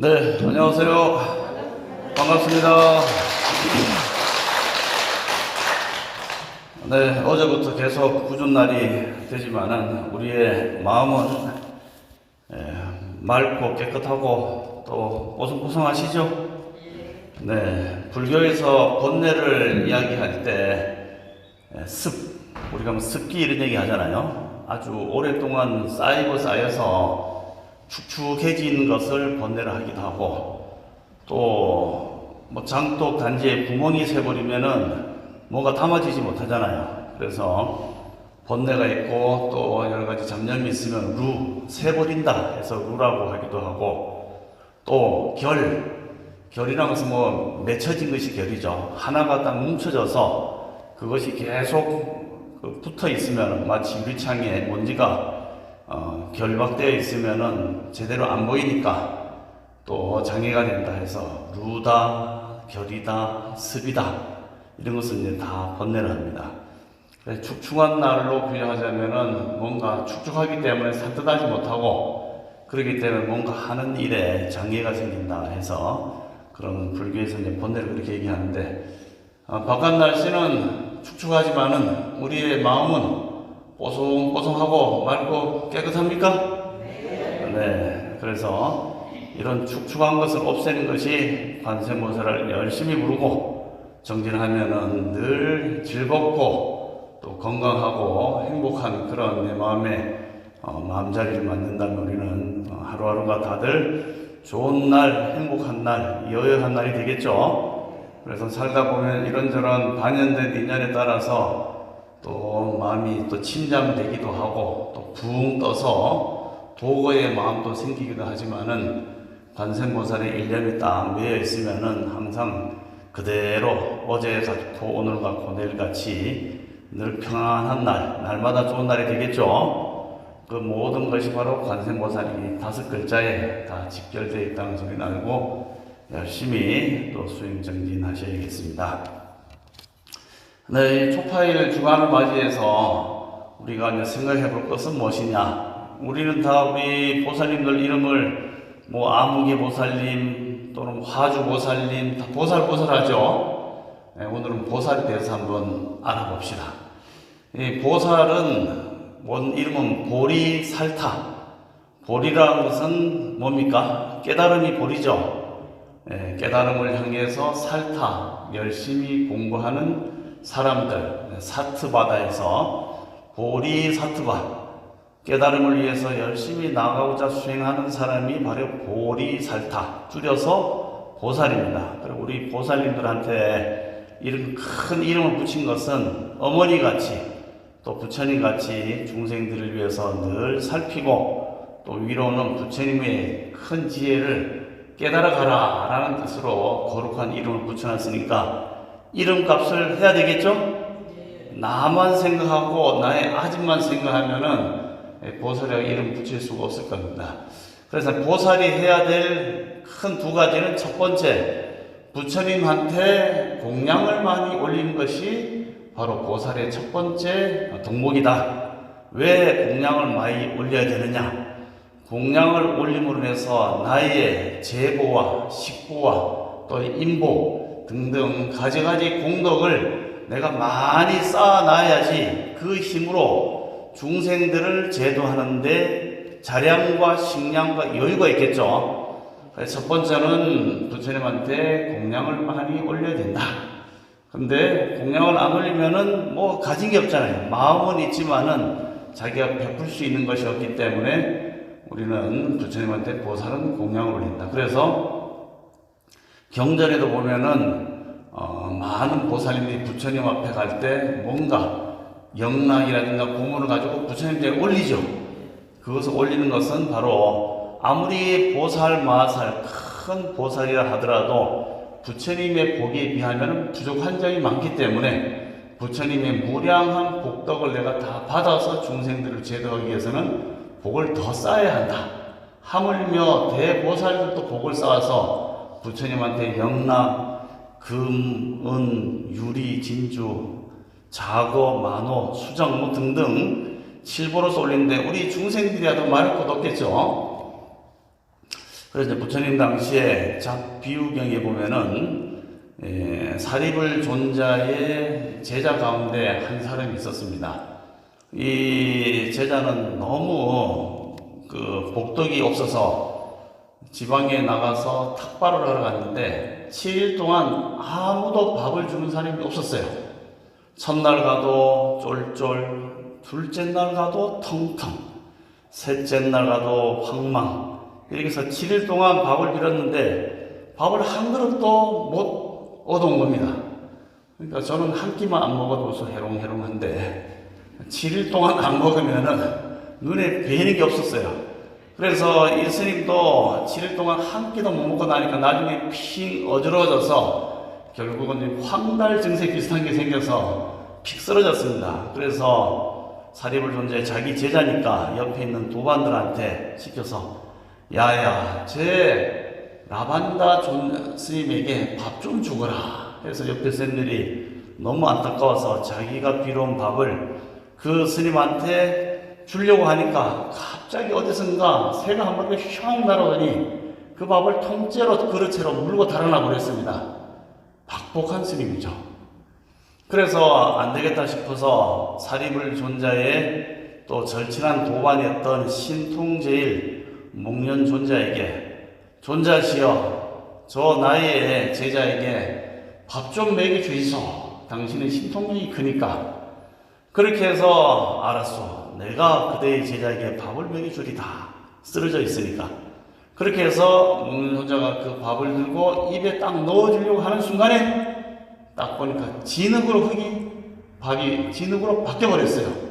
네, 안녕하세요. 반갑습니다. 네, 어제부터 계속 꾸준 날이 되지만은 우리의 마음은 예, 맑고 깨끗하고 또 뽀송뽀송하시죠? 네, 불교에서 번뇌를 이야기할 때 예, 습, 우리가 뭐 습기 이런 얘기 하잖아요. 아주 오랫동안 쌓이고 쌓여서 축축해진 것을 번뇌를 하기도 하고 또 뭐 장독 단지에 구멍이 새버리면은 뭐가 담아지지 못하잖아요. 그래서 번뇌가 있고 또 여러 가지 잡념이 있으면 루 새버린다 해서 루라고 하기도 하고 또 결, 결이라는 것은 뭐 맺혀진 것이 결이죠. 하나가 딱 뭉쳐져서 그것이 계속 그 붙어 있으면 마치 유리창에 먼지가 어, 결박되어 있으면은 제대로 안 보이니까 또 장애가 된다 해서 루다, 결이다, 습이다 이런 것은 이제 다 번뇌를 합니다. 축축한 날로 비유하자면은 뭔가 축축하기 때문에 산뜻하지 못하고 그렇기 때문에 뭔가 하는 일에 장애가 생긴다 해서 그런 불교에서 이제 번뇌를 그렇게 얘기하는데 어, 바깥 날씨는 축축하지만은 우리의 마음은 뽀송뽀송하고 맑고 깨끗합니까? 네. 그래서 이런 축축한 것을 없애는 것이 관세모사를 열심히 부르고 정진하면은 늘 즐겁고 또 건강하고 행복한 그런 내 마음의 어, 마음자리를 만든다면 우리는 어, 하루하루가 다들 좋은 날, 행복한 날, 여여한 날이 되겠죠. 그래서 살다 보면 이런저런 반연된 인연에 따라서 또 마음이 또 침잠되기도 하고 또 붕 떠서 도거의 마음도 생기기도 하지만은 관세모살의 일념이 딱 매여 있으면은 항상 그대로 어제 같고 오늘 같고 내일 같이 늘 평안한 날, 날마다 좋은 날이 되겠죠. 그 모든 것이 바로 관세모살이 다섯 글자에 다 직결되어 있다는 소리 알고 열심히 또 수행 정진하셔야겠습니다. 네, 이 초파일 주간을 맞이해서 우리가 이제 생각해 볼 것은 무엇이냐? 우리는 다 우리 보살님들 이름을 뭐 아무개 보살님 또는 화주 보살님 다 보살 보살하죠. 네, 오늘은 보살에 대해서 한번 알아봅시다. 이 보살은 원 이름은 보리살타. 보리라는 것은 뭡니까? 깨달음이 보리죠. 예, 깨달음을 향해서 살타, 열심히 공부하는 사람들, 사트바다에서 보리 사트바, 깨달음을 위해서 열심히 나가고자 수행하는 사람이 바로 보리살타, 줄여서 보살입니다. 그리고 우리 보살님들한테 이런 큰 이름을 붙인 것은 어머니 같이 또 부처님 같이 중생들을 위해서 늘 살피고 또 위로는 부처님의 큰 지혜를 깨달아 가라 라는 뜻으로 거룩한 이름을 붙여놨으니까 이름값을 해야 되겠죠? 나만 생각하고 나의 아집만 생각하면은 보살이라고 이름 붙일 수가 없을 겁니다. 그래서 보살이 해야 될 큰 두 가지는 첫 번째, 부처님한테 공양을 많이 올리는 것이 바로 보살의 첫 번째 덕목이다. 왜 공양을 많이 올려야 되느냐? 공양을 올림으로 해서 나의 제보와 식보와 또 인보 등등 가지가지 공덕을 내가 많이 쌓아놔야지 그 힘으로 중생들을 제도하는데 자량과 식량과 여유가 있겠죠. 첫 번째는 부처님한테 공양을 많이 올려야 된다. 근데 공양을 안 올리면은 뭐 가진 게 없잖아요. 마음은 있지만은 자기가 베풀 수 있는 것이 없기 때문에 우리는 부처님한테 보살은 공양을 올린다. 그래서 경전에도 보면은 어, 많은 보살님들이 부처님 앞에 갈 때 뭔가 영락이라든가 고문을 가지고 부처님께 올리죠. 그것을 올리는 것은 바로 아무리 보살 마살 큰 보살이라 하더라도 부처님의 복에 비하면 부족한 점이 많기 때문에 부처님의 무량한 복덕을 내가 다 받아서 중생들을 제도하기 위해서는 복을 더 쌓아야 한다. 하물며 대보살들도 복을 쌓아서 부처님한테 영락, 금, 은, 유리, 진주, 자거, 만호, 수정 뭐 등등 칠보로서 올리는데 우리 중생들이라도 말할 것 없겠죠. 그래서 부처님 당시에 작 비유경에 보면은 예, 사리불 존자의 제자 가운데 한 사람이 있었습니다. 이 제자는 너무 그 복덕이 없어서 지방에 나가서 탁발을 하러 갔는데 7일 동안 아무도 밥을 주는 사람이 없었어요. 첫날 가도 쫄쫄, 둘째 날 가도 텅텅, 셋째 날 가도 황망. 이렇게 해서 7일 동안 밥을 빌었는데 밥을 한 그릇도 못 얻어온 겁니다. 그러니까 저는 한 끼만 안 먹어도 해롱해롱한데 7일 동안 안 먹으면은 눈에 뵈는 게 없었어요. 그래서 이 스님도 7일 동안 한 끼도 못 먹고 나니까 나중에 핑 어지러워져서 결국은 황달 증세 비슷한 게 생겨서 픽 쓰러졌습니다. 그래서 사립을 존재 자기 제자니까 옆에 있는 도반들한테 시켜서 야야 제 라반다 존 스님에게 밥 좀 주거라. 그래서 옆에 쌤들이 너무 안타까워서 자기가 빌어온 밥을 그 스님한테 주려고 하니까 갑자기 어디선가 새가 한 마리가 휙 날아오더니 그 밥을 통째로 그릇째로 물고 달아나 버렸습니다. 박복한 스님이죠. 그래서 안 되겠다 싶어서 사립을 존자의 또 절친한 도반이었던 신통제일 목련 존자에게 존자시여 저 나이의 제자에게 밥 좀 먹여 주이소. 당신은 신통력이 크니까 그렇게 해서 알았소. 내가 그대의 제자에게 밥을 먹여 주리다. 쓰러져 있으니까. 그렇게 해서 목련 존자가 그 밥을 들고 입에 딱 넣어주려고 하는 순간에 딱 보니까 진흙으로 흙이 밥이 진흙으로 바뀌어버렸어요.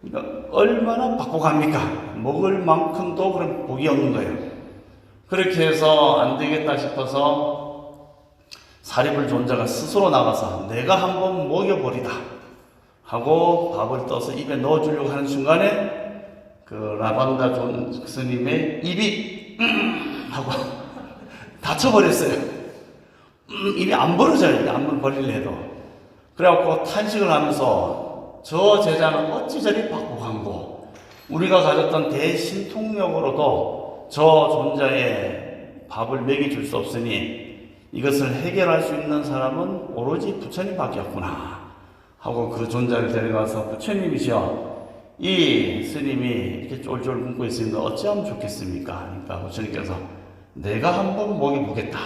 그러니까 얼마나 박복합니까? 먹을 만큼도 그런 복이 없는 거예요. 그렇게 해서 안 되겠다 싶어서 사립을 존자가 스스로 나가서 내가 한번 먹여버리다 하고 밥을 떠서 입에 넣어주려고 하는 순간에 그 라반다 존 스님의 입이 음 하고 다쳐버렸어요. 음, 입이 안 벌어져요. 한번 벌리려 해도. 그래갖고 탄식을 하면서 저 제자는 어찌 저리 박복한고 우리가 가졌던 대신통력으로도 저 존자의 밥을 먹여줄 수 없으니 이것을 해결할 수 있는 사람은 오로지 부처님밖에 없구나 하고 그 존자를 데려가서 부처님이시여 이 스님이 이렇게 쫄쫄 굶고 있으니까 어찌하면 좋겠습니까? 그러니까 부처님께서 내가 한번 먹여보겠다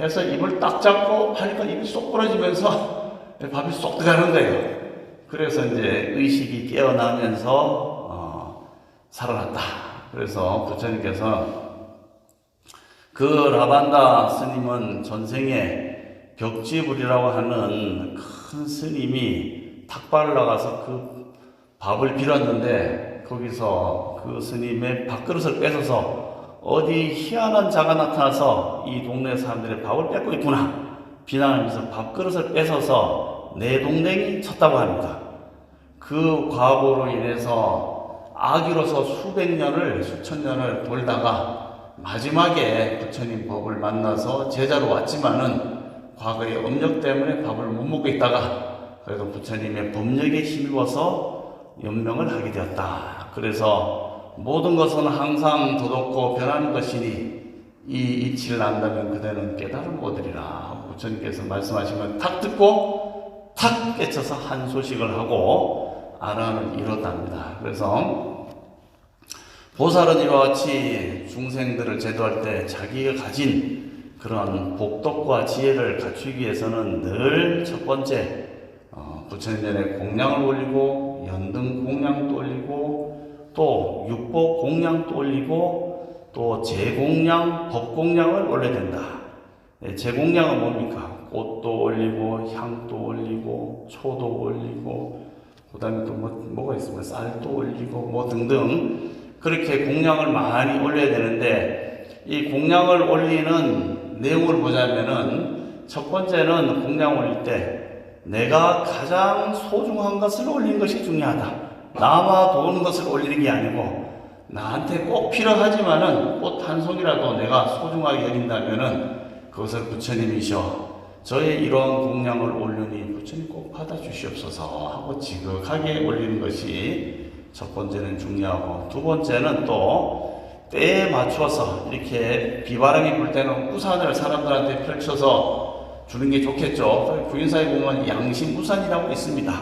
해서 입을 딱 잡고 하니까 입이 쏙 부러지면서 밥이 쏙 들어가는 거예요. 그래서 이제 의식이 깨어나면서 어, 살아났다. 그래서 부처님께서 그 라반다 스님은 전생에 벽지불이라고 하는 큰 스님이 탁발을 나가서 그 밥을 빌었는데 거기서 그 스님의 밥그릇을 뺏어서 어디 희한한 자가 나타나서 이 동네 사람들의 밥을 뺏고 있구나 비난하면서 밥그릇을 뺏어서 내 동댕이 쳤다고 합니다. 그 과거로 인해서 아기로서 수백 년을 수천 년을 돌다가 마지막에 부처님 법을 만나서 제자로 왔지만은 과거의 업력 때문에 밥을 못 먹고 있다가 그래도 부처님의 법력에 힘입어서 연명을 하게 되었다. 그래서 모든 것은 항상 도덕고 변하는 것이니 이 이치를 안다면 그대는 깨달음 얻으리라. 부처님께서 말씀하신 건탁 듣고 탁 깨쳐서 한 소식을 하고 아란을 이뤘답니다. 그래서 보살은 이와 같이 중생들을 제도할 때 자기가 가진 그런 복덕과 지혜를 갖추기 위해서는 늘 첫 번째 어, 부처님 전에 공양을 올리고 연등 공양도 올리고 또 육복 공양도 올리고 또 제공양, 법공양을 올려야 된다. 예, 제공양은 뭡니까? 꽃도 올리고 향도 올리고 초도 올리고 그 다음에 또 뭐, 뭐가 있습니까? 쌀도 올리고 뭐 등등 그렇게 공양을 많이 올려야 되는데 이 공양을 올리는 내용을 보자면은 첫 번째는 공양 올릴 때 내가 가장 소중한 것을 올리는 것이 중요하다. 나와 도는 것을 올리는 게 아니고 나한테 꼭 필요하지만은 꽃 한 송이라도 내가 소중하게 여긴다면은 그것을 부처님이셔. 저의 이러한 공양을 올리니 부처님 꼭 받아주시옵소서 하고 지극하게 올리는 것이 첫 번째는 중요하고 두 번째는 또 때에 맞춰서 이렇게 비바람이 불 때는 우산을 사람들한테 펼쳐서 주는 게 좋겠죠. 구인사에 보면 양심 우산이라고 있습니다.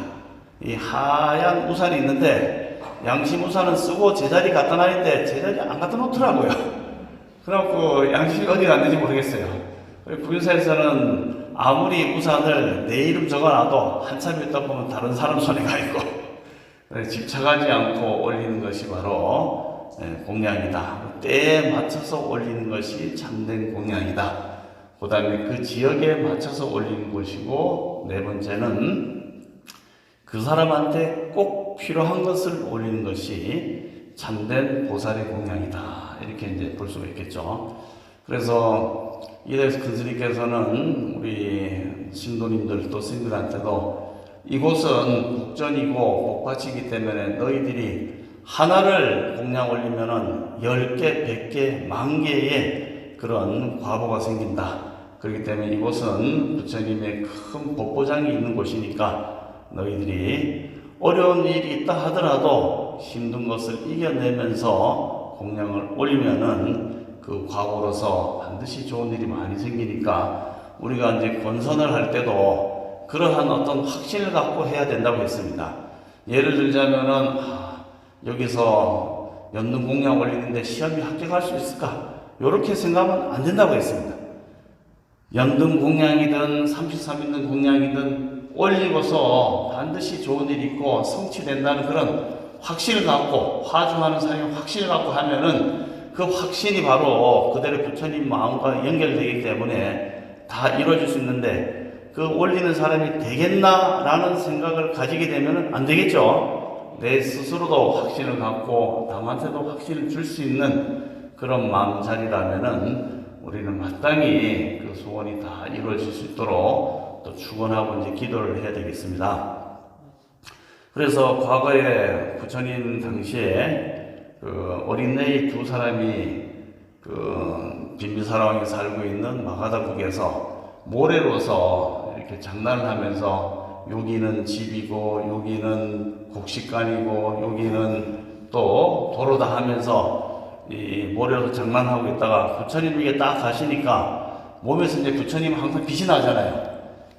이 하얀 우산이 있는데 양심 우산은 쓰고 제자리 갖다 놔는데 제자리 안 갖다 놓더라고요. 그래갖고 양심이 어디 갔는지 모르겠어요. 구인사에서는 아무리 우산을 내 이름 적어놔도 한참 있다 보면 다른 사람 손에 가 있고 네, 집착하지 않고 올리는 것이 바로 네, 공양이다. 때에 맞춰서 올리는 것이 참된 공양이다. 그 다음에 그 지역에 맞춰서 올리는 것이고 네 번째는 그 사람한테 꼭 필요한 것을 올리는 것이 참된 보살의 공양이다. 이렇게 이제 볼 수가 있겠죠. 그래서 이래서 큰 스님께서는 우리 신도님들 또 스님들한테도 이곳은 국전이고 복받치기 때문에 너희들이 하나를 공양 올리면은 열 개, 백 개, 만 개의 그런 과보가 생긴다. 그렇기 때문에 이곳은 부처님의 큰 법보장이 있는 곳이니까 너희들이 어려운 일이 있다 하더라도 힘든 것을 이겨내면서 공양을 올리면은 그 과거로서 반드시 좋은 일이 많이 생기니까 우리가 이제 권선을 할 때도 그러한 어떤 확신을 갖고 해야 된다고 했습니다. 예를 들자면은 아, 여기서 연능 공양 올리는데 시험이 합격할 수 있을까? 이렇게 생각하면 안 된다고 했습니다. 연등 공양이든 33인등 공양이든 올리고서 반드시 좋은 일이 있고 성취된다는 그런 확신을 갖고 화주하는 사람이 확신을 갖고 하면은 그 확신이 바로 그대로 부처님 마음과 연결되기 때문에 다 이루어질 수 있는데 그 올리는 사람이 되겠나라는 생각을 가지게 되면 안 되겠죠. 내 스스로도 확신을 갖고 남한테도 확신을 줄 수 있는 그런 마음자리라면은 우리는 마땅히 그 소원이 다 이루어질 수 있도록 또 축원하고 이제 기도를 해야 되겠습니다. 그래서 과거에 부처님 당시에 그 어린애의 두 사람이 그 빈비사랑에 살고 있는 마가다국에서 모래로서 이렇게 장난을 하면서 여기는 집이고 여기는 곡식간이고 여기는 또 도로다 하면서 이 모래로 장난하고 있다가 부처님에게 딱 가시니까 몸에서 이제 부처님 항상 빛이 나잖아요.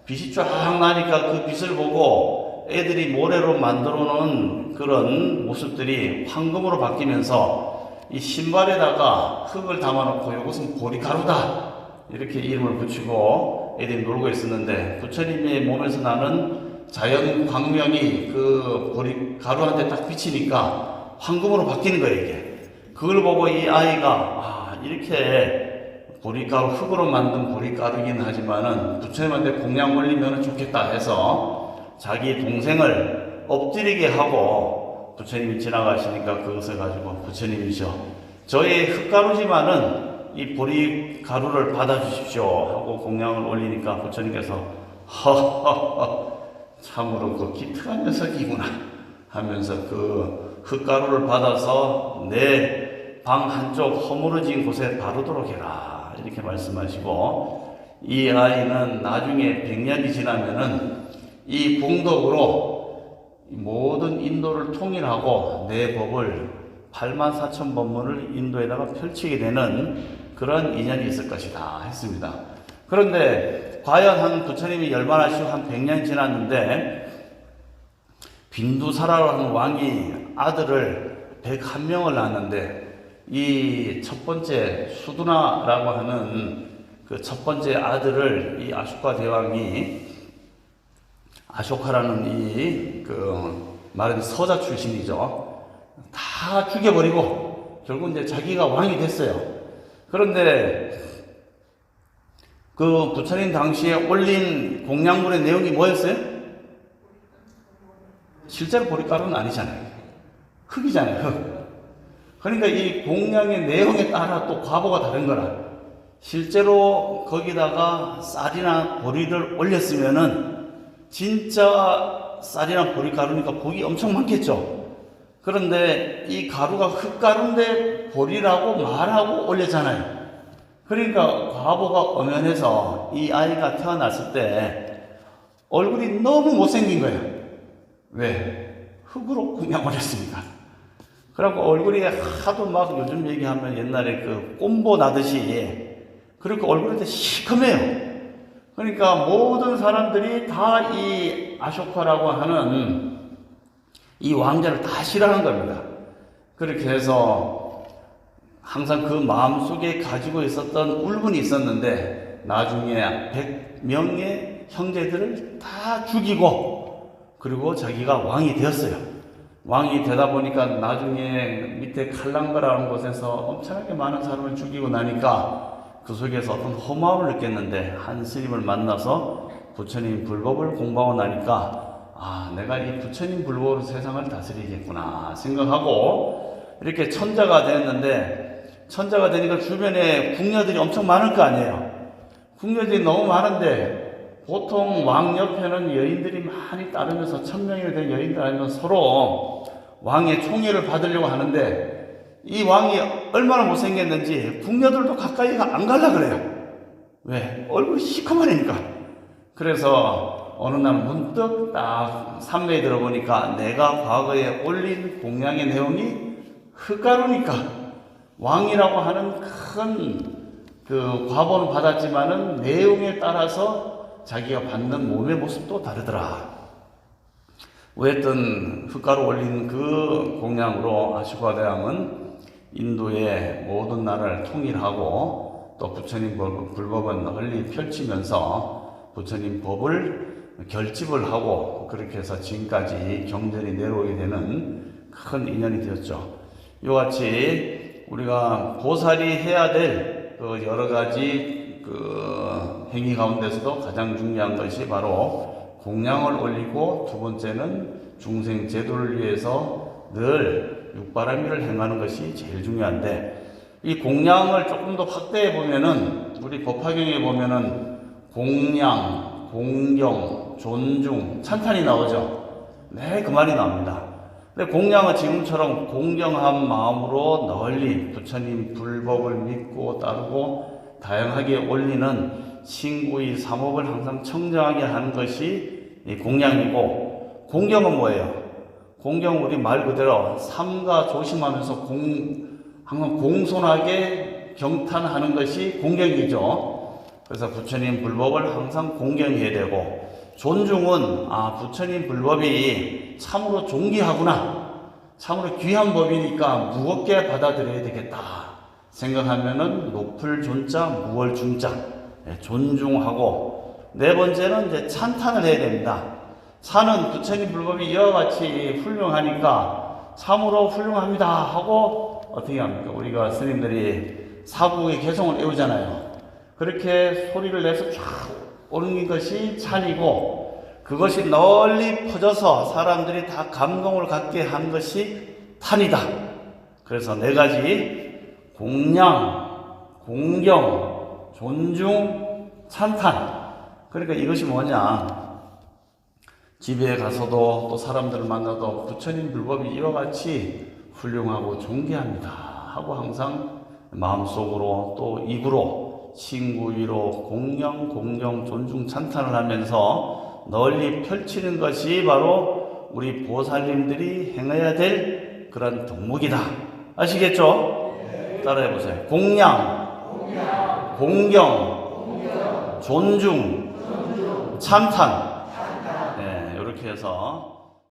빛이 쫙 나니까 그 빛을 보고 애들이 모래로 만들어 놓은 그런 모습들이 황금으로 바뀌면서 이 신발에다가 흙을 담아놓고 이것은 보리가루다 이렇게 이름을 붙이고 애들이 놀고 있었는데 부처님의 몸에서 나는 자연 광명이 그 보리 가루한테 딱 비치니까 황금으로 바뀌는 거예요 이게 그걸 보고 이 아이가 아 이렇게 보리가루 흙으로 만든 보리가루긴 하지만은 부처님한테 공양 올리면 좋겠다 해서 자기 동생을 엎드리게 하고 부처님이 지나가시니까 그것을 가지고 부처님이죠. 저의 흙가루지만은 이 보리 가루를 받아주십시오 하고 공양을 올리니까 부처님께서 허허허 참으로 그 기특한 녀석이구나 하면서 그 흙가루를 받아서 내 방 한쪽 허물어진 곳에 바르도록 해라 이렇게 말씀하시고 이 아이는 나중에 100년이 지나면은 이 공덕으로 모든 인도를 통일하고 내 법을 8만 4천 법문을 인도에다가 펼치게 되는 그런 인연이 있을 것이다 했습니다. 그런데 과연 한 부처님이 열반하시고 한 100년 지났는데 빈두사라라는 왕이 아들을 101명을 낳았는데 이 첫 번째 수두나라고 하는 그 첫 번째 아들을 이 아쇼카 대왕이 아쇼카라는 이 그 말은 서자 출신이죠. 다 죽여버리고 결국 이제 자기가 왕이 됐어요. 그런데 그 부처님 당시에 올린 공양물의 내용이 뭐였어요? 실제로 보리가루는 아니잖아요. 흙이잖아요. 흙. 그러니까 이 공양의 내용에 따라 또 과보가 다른 거라. 실제로 거기다가 쌀이나 보리를 올렸으면은 진짜 쌀이나 보리 가루니까 복이 엄청 많겠죠. 그런데 이 가루가 흙가루인데 보리라고 말하고 올렸잖아요. 그러니까 과보가 엄연해서 이 아이가 태어났을 때 얼굴이 너무 못생긴 거예요. 왜? 흙으로 그냥 올렸으니까. 그래갖고 얼굴이 하도 막 요즘 얘기하면 옛날에 그 꼼보 나듯이 그렇게 얼굴이 시커매요. 그러니까 모든 사람들이 다 이 아쇼카라고 하는 이 왕자를 다 싫어하는 겁니다. 그렇게 해서 항상 그 마음속에 가지고 있었던 울분이 있었는데 나중에 100명의 형제들을 다 죽이고 그리고 자기가 왕이 되었어요. 왕이 되다 보니까 나중에 밑에 칼랑가라는 곳에서 엄청나게 많은 사람을 죽이고 나니까 그 속에서 어떤 허무함을 느꼈는데 한 스님을 만나서 부처님 불법을 공부하고 나니까 아 내가 이 부처님 불법으로 세상을 다스리겠구나 생각하고 이렇게 천자가 됐는데 천자가 되니까 주변에 궁녀들이 엄청 많을 거 아니에요. 궁녀들이 너무 많은데 보통 왕 옆에는 여인들이 많이 따르면서 천명이 된 여인들 아니면 서로 왕의 총애를 받으려고 하는데 이 왕이 얼마나 못생겼는지 궁녀들도 가까이 안 갈라 그래요. 왜? 얼굴이 시커머니니까. 그래서 어느 날 문득 딱 삼매에 들어보니까 내가 과거에 올린 공양의 내용이 흙가루니까 왕이라고 하는 큰 그 과보는 받았지만은 내용에 따라서 자기가 받는 몸의 모습도 다르더라. 어쨌든 흙가루 올린 그 공양으로 아시과 대왕은 인도의 모든 나라를 통일하고 또 부처님 법- 불법은 널리 펼치면서 부처님 법을 결집을 하고 그렇게 해서 지금까지 경전이 내려오게 되는 큰 인연이 되었죠. 이와 같이 우리가 보살이 해야 될 그 여러 가지 그 행위 가운데서도 가장 중요한 것이 바로 공양을 올리고 두 번째는 중생 제도를 위해서 늘 육바라밀을 행하는 것이 제일 중요한데 이 공양을 조금 더 확대해 보면은 우리 법화경에 보면은 공양, 공경, 존중, 찬탄이 나오죠. 네, 그 말이 나옵니다. 근데 공양은 지금처럼 공경한 마음으로 널리 부처님 불법을 믿고 따르고 다양하게 올리는 신구의 삼업을 항상 청정하게 하는 것이 이 공양이고 공경은 뭐예요? 공경 우리 말 그대로 삼가 조심하면서 공 항상 공손하게 경탄하는 것이 공경이죠. 그래서 부처님 불법을 항상 공경해야 되고 존중은 아 부처님 불법이 참으로 존귀하구나. 참으로 귀한 법이니까 무겁게 받아들여야 되겠다. 생각하면은 높을 존자 무월 중자. 예, 존중하고. 네 번째는 이제 찬탄을 해야 됩니다. 산은 부처님 불법이 이와 같이 훌륭하니까 참으로 훌륭합니다 하고 어떻게 합니까? 우리가 스님들이 사국의 개성을 애우잖아요. 그렇게 소리를 내서 쫙 오는 것이 찬이고 그것이 널리 퍼져서 사람들이 다 감동을 갖게 한 것이 탄이다. 그래서 네 가지 공양, 공경, 존중, 찬탄. 그러니까 이것이 뭐냐? 집에 가서도 또 사람들을 만나도 부처님 불법이 이와 같이 훌륭하고 존귀합니다. 하고 항상 마음속으로 또 입으로 친구 위로 공경, 공경, 존중, 찬탄을 하면서 널리 펼치는 것이 바로 우리 보살님들이 행해야 될 그런 덕목이다. 아시겠죠? 따라해 보세요. 공양, 공경, 존중, 찬탄. 네, 이렇게 해서